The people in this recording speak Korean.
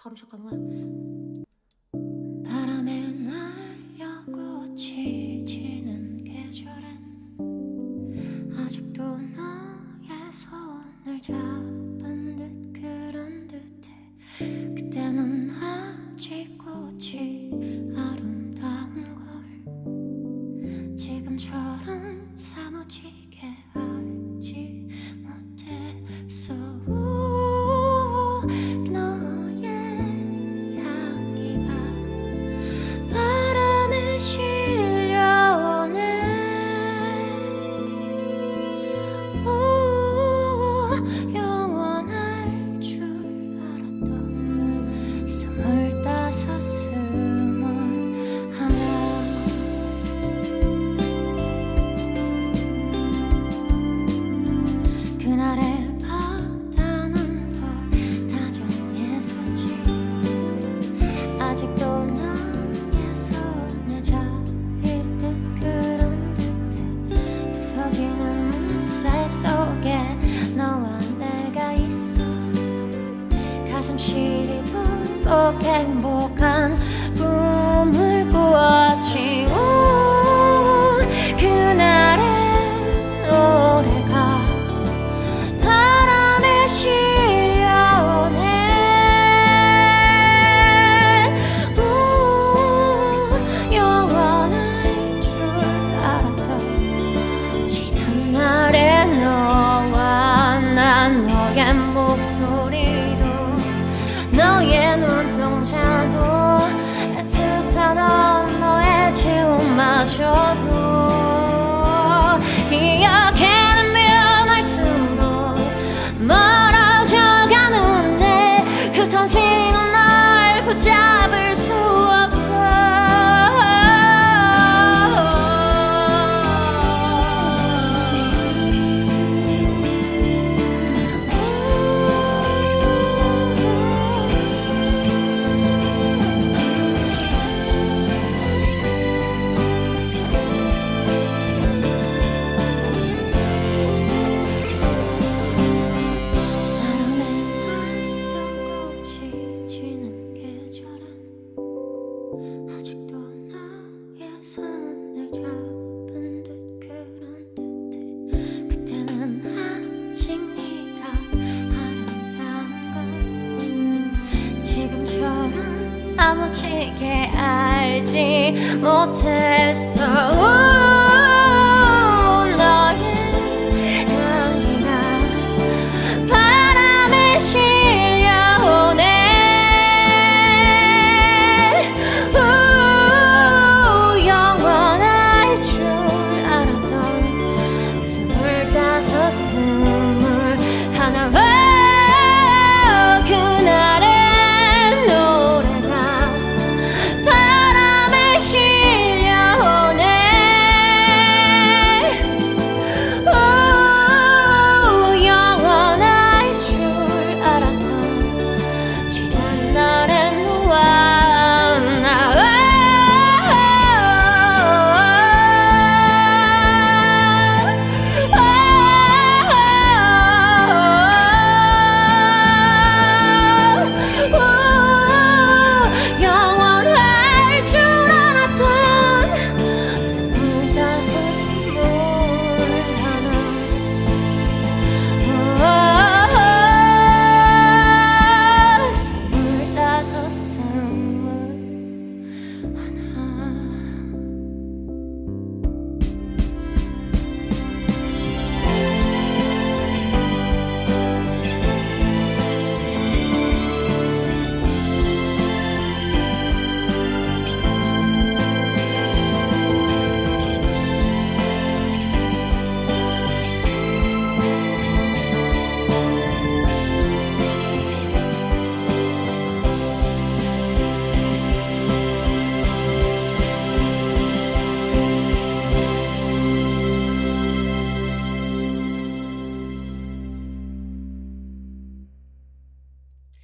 바로 시작하는 거야. 바람에 날려고 지치는 계절엔 아직도 너의 손을 잡은 듯 그런 듯해. 그때는 아직 꽃이 아직도 나의 손에 잡힐 듯 그런 듯 부서지는 햇살 속에 너와 내가 있어. 가슴 시리도록 행복. soledad. 아무치게 알지 못했어.